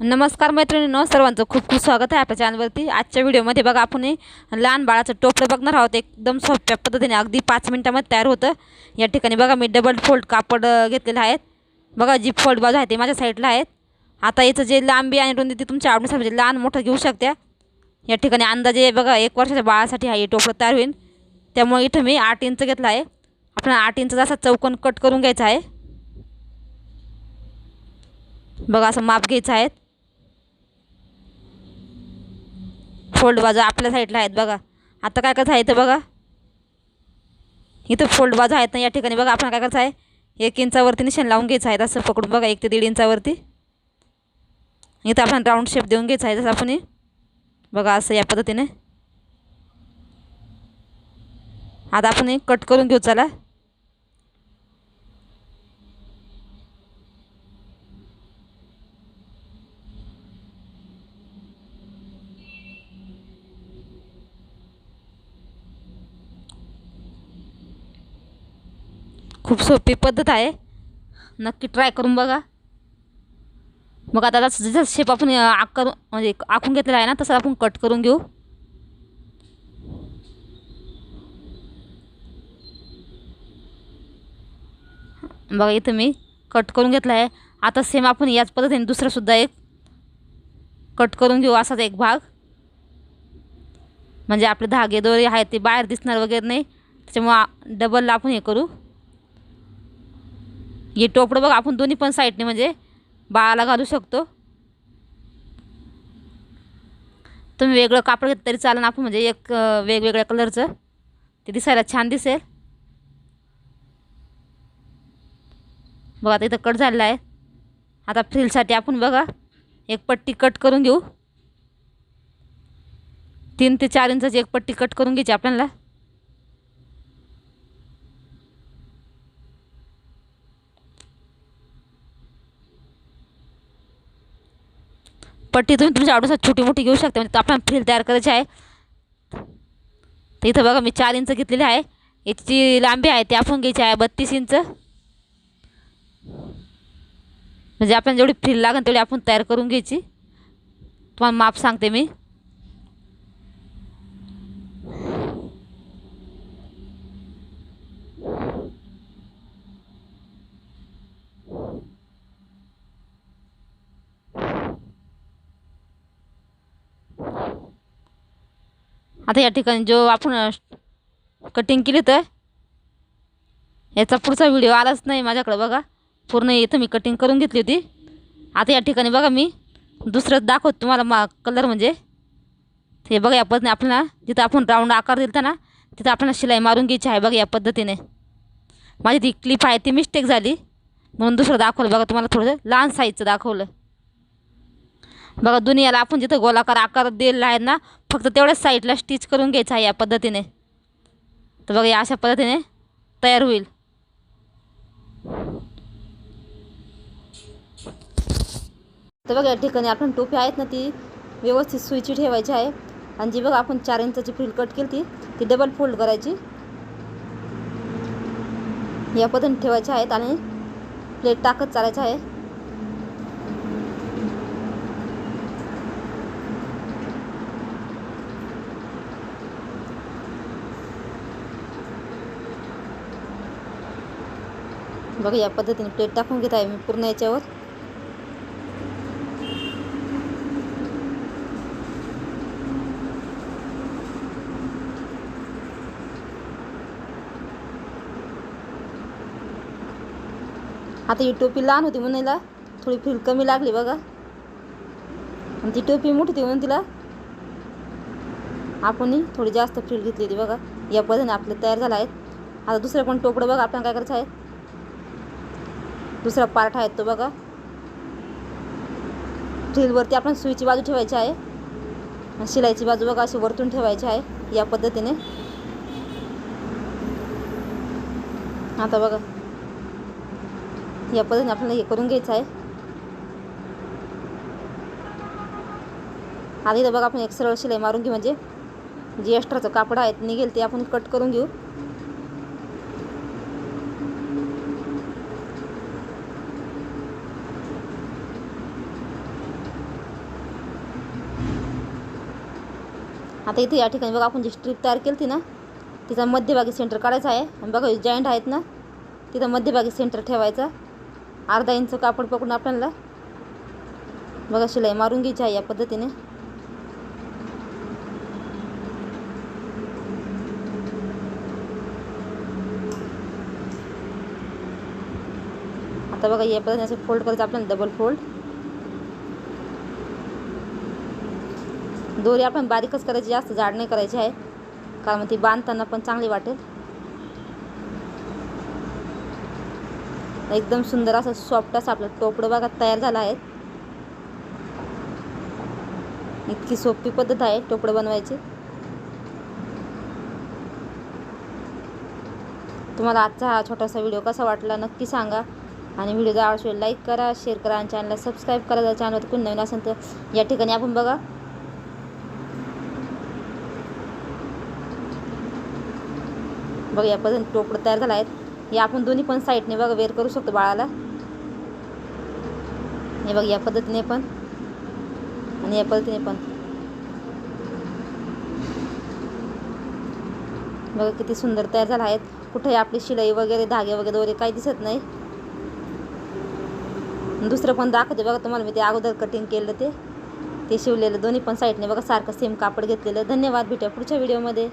नमस्कार मैत्रिणींनो सर्वांचं खूप खूप स्वागत आहे आपल्या चॅनलवरती आजच्या व्हिडिओमध्ये बघा आपण लहान बाळाचं टोपलं बघणार आहोत. एकदम सोप्या पद्धतीने अगदी पाच मिनटामध्ये तयार होतं. या ठिकाणी बघा मी डबल फोल्ड कापड घेतलेलं आहे. बघा जी फोल्ड बाजू आहे ते माझ्या साईडला आहेत आता याचं जे लांबी आणि रुंदी ती तुमच्या आवडीनुसार म्हणजे लहान मोठं घेऊ शकत्या. या ठिकाणी अंदाजे बघा एक वर्षाच्या बाळासाठी हा हे टोपलं तयार होईल. त्यामुळे इथं मी आठ इंच घेतलं आहे. आपण आठ इंच असा चौकोन कट करून घ्यायचा आहे. बघा असं माप घ्यायचं आहे. फोल्ड बाजू आपल्या साईडला आहेत बघा. आता काय करायचं आहे इथं बघा. इथं फोल्ड बाजू आहेत ना या ठिकाणी बघा आपण काय करायचं आहे एक इंचावरती निशाण लावून घ्यायचं आहे असं पकडून बघा एक ते दीड इंचावरती. इथं आपण राऊंड शेप देऊन घ्यायचं आहे जसं आपण बघा असं या पद्धतीने. आता आपण कट करून घेऊ चला. खूप सोपी पद्धत आहे. नक्की ट्राय करून बघा. मग आता जसं जसं शेप आपण अं, आकार म्हणजे आखून घेतलेला आहे ना तसं आपण कट करून घेऊ. बघा इथं मी कट करून घेतला आहे आता सेम आपण याच पद्धतीने दुसरासुद्धा एक कट करून घेऊ असाच एक भाग. म्हणजे आपले धागे दोरे आहेत ते बाहेर दिसणार वगैरे नाही. त्याच्यामुळं डबलला आपण हे करू. हे टोपडं बघा आपण दोन्ही पण साईडने म्हणजे बाळाला घालू शकतो. तुम्ही वेगळं कापड घेतलं तरी चालेल आपण म्हणजे एक वेगवेगळ्या कलरचं ते दिसायला छान दिसेल. बघा आता इथं कट झालेला आहे. आता फ्रिलसाठी आपण बघा एक पट्टी कट करून घेऊ. तीन ते चार इंचाची एक पट्टी कट करून घ्यायची आपल्याला. पट्टी तुम्ही तुमच्या आवडीसाठी छोटी मोठी घेऊ शकता. म्हणजे आपण फ्रील तयार करायची आहे. तर इथं बघा मी चार इंच घेतलेली आहे. याची लांबी आहे ती आपण घ्यायची आहे बत्तीस इंच. म्हणजे आपण जेवढी फ्रील लागेल तेवढी आपण तयार करून घ्यायची. तुम्हाला माप सांगते मी. आता या ठिकाणी जो आपण कटिंग केली तर याचा पुढचा व्हिडिओ आलाच नाही माझ्याकडे बघा. पूर्ण इथं मी कटिंग करून घेतली होती. आता या ठिकाणी बघा मी दुसरं दाखवतो तुम्हाला मा कलर म्हणजे. हे बघा या पद्धतीने आपल्याला जिथं आपण राऊंड आकार दिलता ना तिथं आपल्याला शिलाई मारून घ्यायची आहे बघा या पद्धतीने. माझी ती क्लिप आहे ती मिस्टेक झाली. म्हणून दुसरं दाखवलं बघा तुम्हाला थोडंसं लहान साईजचं दाखवलं. बघा दुनियाला आपण जिथं गोलाकार आकार दिलेला आहे ना फक्त तेवढ्याच साईडला स्टिच करून घ्यायचं आहे या पद्धतीने. तर बघा या अशा पद्धतीने तयार होईल. तर बघा या ठिकाणी आपण टोपी आहेत ना ती व्यवस्थित सुईची ठेवायची आहे. आणि जी बघा आपण चार इंचाची फ्रिल कट केली ती ती डबल फोल्ड करायची. या पद्धतीने ठेवायची आहेत आणि प्लेट टाकत चालायचं आहे. बघा या पद्धतीने प्लेट टाकून घेत आहे मी पूर्ण याच्यावर. आता ही टोपी लहान होती म्हणून हिला थोडी फील कमी लागली बघा. आणि ती टोपी मोठी होती म्हणून तिला आपण थोडी जास्त फील घेतली होती बघा. या पद्धतीने आपले तयार झालं आहे. आता दुसरं पण टोपडं बघा आपल्याला काय करायचं आहे? दुसरा पार्ट आहे तो बघा. ड्रिलवरती आपण सुईची बाजू ठेवायची आहे. शिलाईची बाजू बघा अशी वरतून ठेवायची आहे या पद्धतीने. आता बघा. या पद्धतीने आपल्याला हे करून घ्यायचं आहे. आधी तर बघा आपण एक सरळ शिलाई मारून घेऊ म्हणजे जे एक्स्ट्राचं कापड आहे निघेल ते आपण कट करून घेऊ. आता इथे या ठिकाणी बघा आपण जी स्ट्रीप तयार केली होती ना तिचा मध्यभागी सेंटर काढायचा आहे. आणि बघा जॉईंट आहेत ना तिथं मध्यभागी सेंटर ठेवायचा. अर्धा इंच कापड पकडून आपल्याला बघा शिलाई मारून घ्यायची आहे या पद्धतीने. आता बघा या पद्धतीने असं फोल्ड करायचं आपल्याला डबल फोल्ड दोरी आपण बारीकच करायची जास्त जाड नाही करायची आहे. कारण ती बांधताना पण चांगली वाटेल. एकदम सुंदर असं सॉफ्ट असं आपलं टोपडं बघा तयार झालं आहे. इतकी सोपी पद्धत आहे टोपडं बनवायची. तुम्हाला आजचा हा छोटासा व्हिडिओ कसा वाटला नक्की सांगा. आणि व्हिडिओ जर आवडला लाईक करा शेअर करा आणि चॅनलला सबस्क्राईब करा. जर चॅनलवर कोण नवीन असेल तर या ठिकाणी आपण बघा. बघा या पद्धतीने टोपडं तयार झाला आहेत. हे आपण दोन्ही पण साईडने बघा वेअर करू शकतो बाळाला. हे बघ या पद्धतीने पण आणि या पद्धतीने पण. बघा किती सुंदर तयार झाला आहेत. कुठेही आपली शिलाई वगैरे धागे वगैरे वगैरे काही दिसत नाही. दुसरं पण दाखवते बघा तुम्हाला मी ते अगोदर कटिंग केलं ते. ते शिवलेलं दोन्ही पण साईडने बघा सारखं सेम कापड घेतलेलं. धन्यवाद भेटूया पुढच्या व्हिडिओमध्ये